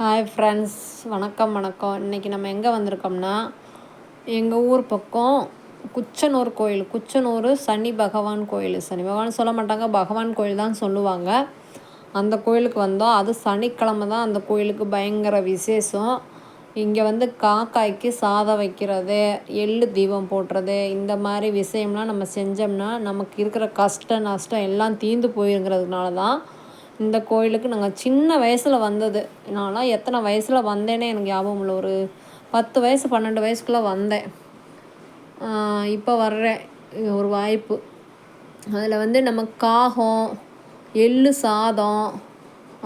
Hi friends வணக்கம் வணக்கம். இன்றைக்கி நம்ம எங்கே வந்திருக்கோம்னா எங்கள் ஊர் பக்கம் குச்சனூர் கோயில். குச்சனூர் சனி பகவான் கோயில். சனி பகவான் சொல்ல மாட்டாங்க பகவான் கோயில் தான் சொல்லுவாங்க. அந்த கோயிலுக்கு வந்தோம். அது சனிக்கிழமை தான் அந்த கோயிலுக்கு பயங்கர விசேஷம். இங்கே வந்து காக்காய்க்கு சாதம் வைக்கிறது எள்ளு தீபம் போடுறது இந்த மாதிரி விஷயம்லாம் நம்ம செஞ்சோம்னா நமக்கு இருக்கிற கஷ்டம் நஷ்டம் எல்லாம் தீர்ந்து போயிருங்கிறதுனால தான் இந்த கோயிலுக்கு நாங்கள் சின்ன வயசில் வந்தது. நான்லாம் எத்தனை வயசில் வந்தேனே எனக்கு ஞாபகம் இல்லை. ஒரு பத்து வயசு பன்னெண்டு வயசுக்குள்ளே வந்தேன். இப்போ வர்றேன் ஒரு வாய்ப்பு. அதில் வந்து நம்ம காகம் எள்ளு சாதம்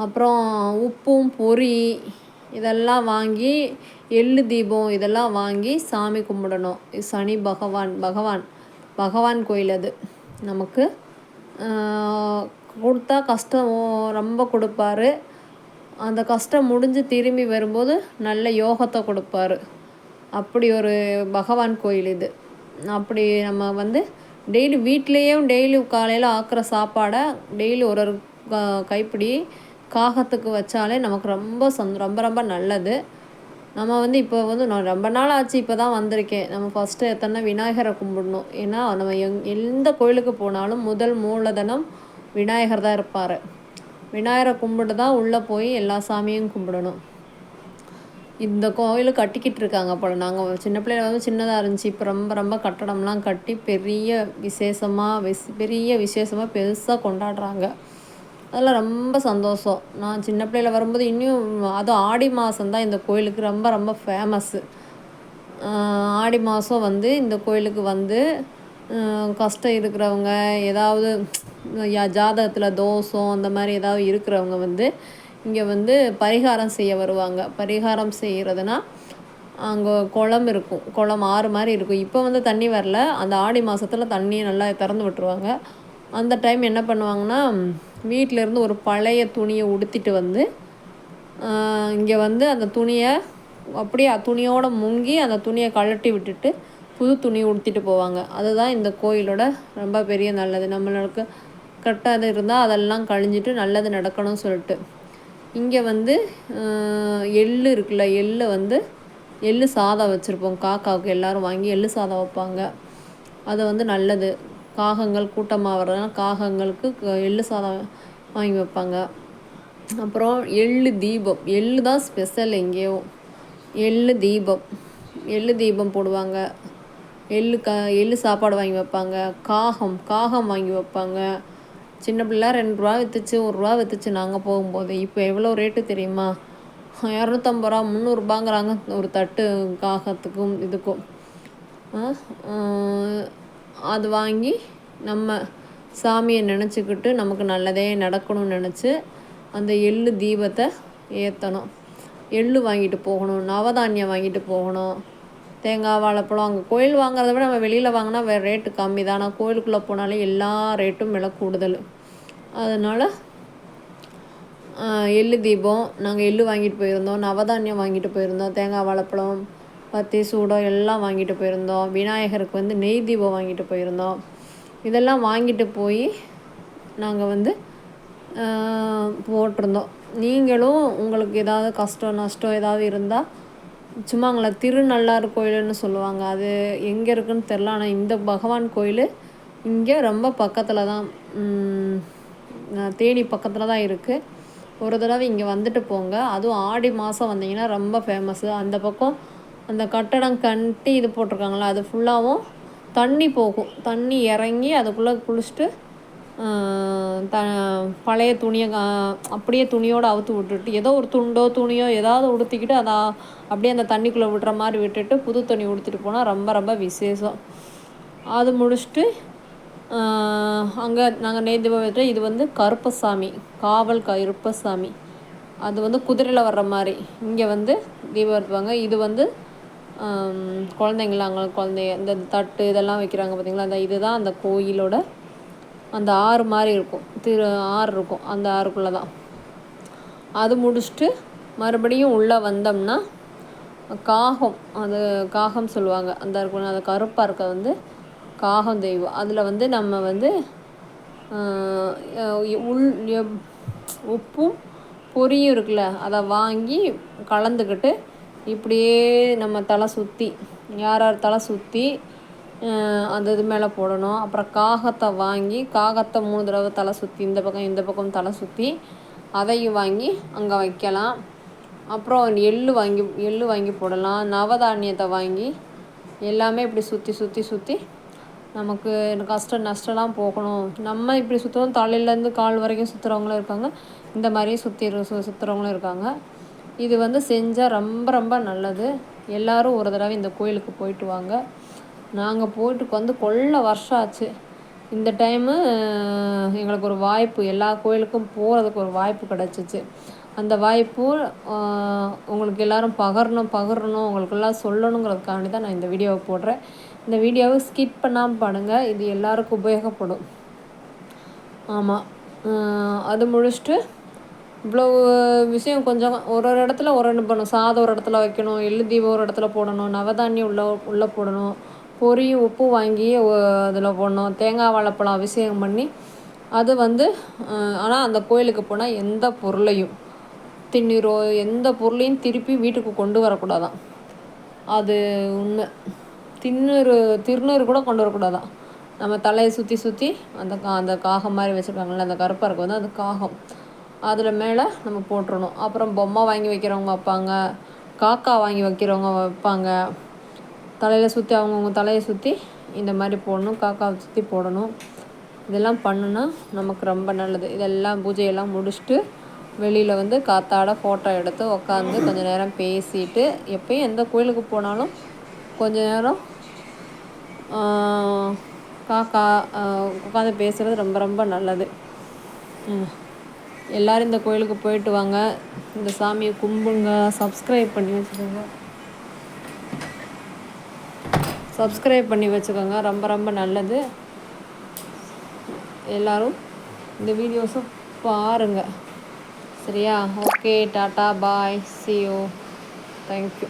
அப்புறம் உப்பும் பொறி இதெல்லாம் வாங்கி எள்ளு தீபம் இதெல்லாம் வாங்கி சாமி கும்பிடணும். சனி பகவான் பகவான் பகவான் கோயில் அது. நமக்கு கொடுத்தா கஷ்டம் ரொம்ப கொடுப்பாரு. அந்த கஷ்டம் முடிஞ்சு திரும்பி வரும்போது நல்ல யோகத்தை கொடுப்பாரு. அப்படி ஒரு பகவான் கோயில் இது. அப்படி நம்ம வந்து டெய்லி வீட்லேயும் டெய்லி காலையில் ஆக்கிற சாப்பாடை டெய்லி ஒரு ஒரு கைப்பிடி காகத்துக்கு வச்சாலே நமக்கு ரொம்ப சந் ரொம்ப ரொம்ப நல்லது. நம்ம வந்து இப்போ வந்து நான் ரொம்ப நாள் ஆச்சு இப்போ தான் வந்திருக்கேன். நம்ம ஃபஸ்ட்டு எத்தனை விநாயகரை கும்பிடணும்? ஏன்னா நம்ம எங் எந்த கோயிலுக்கு போனாலும் முதல் மூலதனம் விநாயகர் தான் இருப்பார். விநாயகரை கும்பிட்டு தான் உள்ளே போய் எல்லா சாமியும் கும்பிடணும். இந்த கோயில் கட்டிக்கிட்டு இருக்காங்க போல். நாங்கள் சின்ன பிள்ளையில வந்து சின்னதாக இருந்துச்சு. இப்போ ரொம்ப ரொம்ப கட்டடம்லாம் கட்டி பெரிய விசேஷமாக விஸ் பெரிய விசேஷமாக பெருசாக கொண்டாடுறாங்க. அதெல்லாம் ரொம்ப சந்தோஷம். நான் சின்ன பிள்ளையில் வரும்போது இன்னும் அதுவும் ஆடி மாதம் தான் இந்த கோயிலுக்கு ரொம்ப ரொம்ப ஃபேமஸ்ஸு ஆடி மாதம் வந்து இந்த கோயிலுக்கு வந்து கஷ்டம் இருக்கிறவங்க ஏதாவது ஜாதகத்தில் தோஷம் அந்த மாதிரி ஏதாவது இருக்கிறவங்க வந்து இங்கே வந்து பரிகாரம் செய்ய வருவாங்க. பரிகாரம் செய்கிறதுனா அங்கே குளம் இருக்கும். குளம் ஆறு மாதிரி இருக்கும். இப்போ வந்து தண்ணி வரல. அந்த ஆடி மாதத்தில் தண்ணியை நல்லா திறந்து விட்டுருவாங்க. அந்த டைம் என்ன பண்ணுவாங்கன்னா வீட்டிலேருந்து ஒரு பழைய துணியை உடுத்திட்டு வந்து இங்கே வந்து அந்த துணியை அப்படியே துணியோடு முங்கி அந்த துணியை கழட்டி விட்டுட்டு புது துணி உடுத்திட்டு போவாங்க. அதுதான் இந்த கோயிலோட ரொம்ப பெரிய நல்லது. நம்மளுக்கு கெட்டது இருந்தால் அதெல்லாம் கழிஞ்சிட்டு நல்லது நடக்கணும்னு சொல்லிட்டு. இங்கே வந்து எள் இருக்குல்ல எள்ளை வந்து எள் சாதம் வச்சுருப்போம். காக்காவுக்கு எல்லோரும் வாங்கி எள் சாதம் வைப்பாங்க. அது வந்து நல்லது. காகங்கள் கூட்டமாக வர்றதுனால காகங்களுக்கு எள் சாதம் வாங்கி வைப்பாங்க. அப்புறம் எள்ளு தீபம். எள்ளு தான் ஸ்பெஷல் எங்கேயோ. எள்ளு தீபம். எள்ளு தீபம் போடுவாங்க. எள்ளு க எள்ளு சாப்பாடு வாங்கி வைப்பாங்க. காகம் காகம் வாங்கி வைப்பாங்க. சின்ன பிள்ளை ரெண்டு ரூபா விற்றுச்சு ஒரு ரூபா விற்றுச்சு நாங்கள் போகும்போது. இப்போ எவ்வளோ ரேட்டு தெரியுமா? இரநூத்தம்பது ரூபா முந்நூறுபாங்கிறாங்க ஒரு தட்டு காகத்துக்கும் இதுக்கும். அது வாங்கி நம்ம சாமியை நினச்சிக்கிட்டு நமக்கு நல்லதே நடக்கணும்னு நினச்சி அந்த எள்ளு தீபத்தை ஏற்றணும் எள்ளு வாங்கிட்டு போகணும் நவதானியம் வாங்கிட்டு போகணும். தேங்காய் வாழைப்பழம் அங்கே கோயில் வாங்குறத விட நம்ம வெளியில் வாங்கினா வேறு ரேட்டு கம்மி தான். ஆனால் கோயிலுக்குள்ளே போனாலே எல்லா ரேட்டும் விலை கூடுதல். அதனால் எள்ளு தீபம் நாங்கள் எள்ளு வாங்கிட்டு போயிருந்தோம் நவதானியம் வாங்கிட்டு போயிருந்தோம் தேங்காய் வாழைப்பழம் பத்தி சூடம் எல்லாம் வாங்கிட்டு போயிருந்தோம். விநாயகருக்கு வந்து நெய் தீபம் வாங்கிட்டு போயிருந்தோம். இதெல்லாம் வாங்கிட்டு போய் நாங்கள் வந்து போட்டிருந்தோம். நீங்களும் உங்களுக்கு ஏதாவது கஷ்டம் நஷ்டம் ஏதாவது இருந்தால் சும்மாங்களா திருநள்ளாறு கோயிலுன்னு சொல்லுவாங்க. அது எங்கே இருக்குதுன்னு தெரில ஆனால் இந்த பகவான் கோயில் இங்கே ரொம்ப பக்கத்தில் தான் தேனி பக்கத்தில் தான் இருக்குது ஒரு தடவை இங்கே வந்துட்டு போங்க. அதுவும் ஆடி மாதம் வந்தீங்கன்னா ரொம்ப ஃபேமஸ்ஸு அந்த பக்கம் அந்த கட்டடம் கட்டி இது போட்டிருக்காங்களா அது ஃபுல்லாகவும் தண்ணி போகும். தண்ணி இறங்கி அதுக்குள்ளே குளிச்சுட்டு த பழைய துணியை அப்படியே துணியோடு அவுத்து விட்டுட்டு ஏதோ ஒரு துண்டோ துணியோ ஏதாவது உடுத்திக்கிட்டு அதை அப்படியே அந்த தண்ணிக்குள்ளே விடுற மாதிரி விட்டுட்டு புது துணி உடுத்திட்டு போனால் ரொம்ப ரொம்ப விசேஷம். அது முடிச்சுட்டு அங்கே நாங்கள் நேர்த்தி தீபாவளி இது வந்து கருப்பசாமி காவல் கருப்பசாமி அது வந்து குதிரையில் வர்ற மாதிரி. இங்கே வந்து தீபம் இருப்பாங்க இது வந்து குழந்தைங்களாங்க அங்கே குழந்தைய இந்த தட்டு இதெல்லாம் வைக்கிறாங்க பார்த்திங்களா அந்த இதுதான் அந்த கோயிலோட அந்த ஆறு மாதிரி இருக்கும். திரு ஆறு இருக்கும். அந்த ஆறுக்குள்ளே தான் அது முடிச்சுட்டு மறுபடியும் உள்ளே வந்தோம்னா காகம் அது காகம் சொல்லுவாங்க. அந்த இருக்கணும் அந்த கருப்பாக இருக்க வந்து காகம் தெய்வம். அதில் வந்து நம்ம வந்து உள் உப்பும் பொரியும் இருக்குல்ல அதை வாங்கி கலந்துக்கிட்டு இப்படியே நம்ம தலை சுற்றி யார் யார் தலை சுற்றி அந்த இது மேலே போடணும். அப்புறம் காகத்தை வாங்கி காகத்தை மூணு தடவை தலை சுற்றி இந்த பக்கம் இந்த பக்கம் தலை சுற்றி அதையும் வாங்கி அங்கே வைக்கலாம். அப்புறம் எள்ளு வாங்கி எள் வாங்கி போடலாம். நவதானியத்தை வாங்கி எல்லாமே இப்படி சுற்றி சுற்றி சுற்றி நமக்கு கஷ்டம் நஷ்டம்லாம் போகணும். நம்ம இப்படி சுற்றுவோம் தலையிலேருந்து கால் வரைக்கும் சுற்றுறவங்களும் இருக்காங்க. இந்த மாதிரி சுற்றி சுற்றுறவங்களும் இருக்காங்க. இது வந்து செஞ்சால் ரொம்ப ரொம்ப நல்லது. எல்லோரும் ஒரு தடவை இந்த கோயிலுக்கு போயிட்டு வாங்க. நாங்கள் போயிட்டு வந்து கொள்ள வருஷம் ஆச்சு. இந்த டைமு எங்களுக்கு ஒரு வாய்ப்பு எல்லா கோயிலுக்கும் போகிறதுக்கு ஒரு வாய்ப்பு கிடச்சிச்சு. அந்த வாய்ப்பு உங்களுக்கு எல்லோரும் பகரணும் பகரணும் உங்களுக்கெல்லாம் சொல்லணுங்கிறதுக்காண்டி தான் நான் இந்த வீடியோவை போடுறேன். இந்த வீடியோவை ஸ்கிப் பண்ணாமல் பாருங்கள் இது எல்லாருக்கும் உபயோகப்படும். ஆமாம் அது முடிச்சுட்டு இவ்வளோ விஷயம் கொஞ்சம் ஒரு ஒரு இடத்துல ஒரு ரெண்டு பண்ணணும். சாதம் ஒரு இடத்துல வைக்கணும் எள்ளு தீபம் ஒரு இடத்துல போடணும் நவதானியம் உள்ள உள்ளே போடணும் பொரியும் உப்பு வாங்கி அதில் போடணும் தேங்காய் வாழைப்பழம் அபிஷேகம் பண்ணி அது வந்து ஆனால் அந்த கோயிலுக்கு போனால் எந்த பொருளையும் திண்ணீரோ எந்த பொருளையும் திருப்பி வீட்டுக்கு கொண்டு வரக்கூடாதான். அது உண்மை. திண்ணூறு திருநூறு கூட கொண்டு வரக்கூடாதான். நம்ம தலையை சுற்றி சுற்றி அந்த கா அந்த காகம் மாதிரி வச்சுருக்காங்கள்ல அந்த கருப்பாருக்கு வந்து அந்த காகம். அதில் மேலே நம்ம போட்டுருணும் அப்புறம் பொம்மை வாங்கி வைக்கிறவங்க வைப்பாங்க. காக்கா வாங்கி வைக்கிறவங்க வைப்பாங்க. தலையில் சுற்றி அவங்கவுங்க தலையை சுற்றி இந்த மாதிரி போடணும். காக்காவை சுற்றி போடணும். இதெல்லாம் பண்ணுனா நமக்கு ரொம்ப நல்லது. இதெல்லாம் பூஜையெல்லாம் முடிச்சுட்டு வெளியில் வந்து காத்தாட ஃபோட்டோ எடுத்து உக்காந்து கொஞ்சம் நேரம் பேசிட்டு எப்பயும் எந்த கோயிலுக்கு போனாலும் கொஞ்ச நேரம் காக்கா உட்காந்து பேசுகிறது ரொம்ப ரொம்ப நல்லது. எல்லோரும் இந்த கோயிலுக்கு போயிட்டு வாங்க. இந்த சாமியை கும்பிடுங்க சப்ஸ்கிரைப் பண்ணி வச்சுக்கோங்க. சப்ஸ்கிரைப் பண்ணி வச்சுக்கோங்க. ரொம்ப ரொம்ப நல்லது. எல்லோரும் இந்த வீடியோஸும் பாருங்கள் சரியா? Okay tata bye see you thank you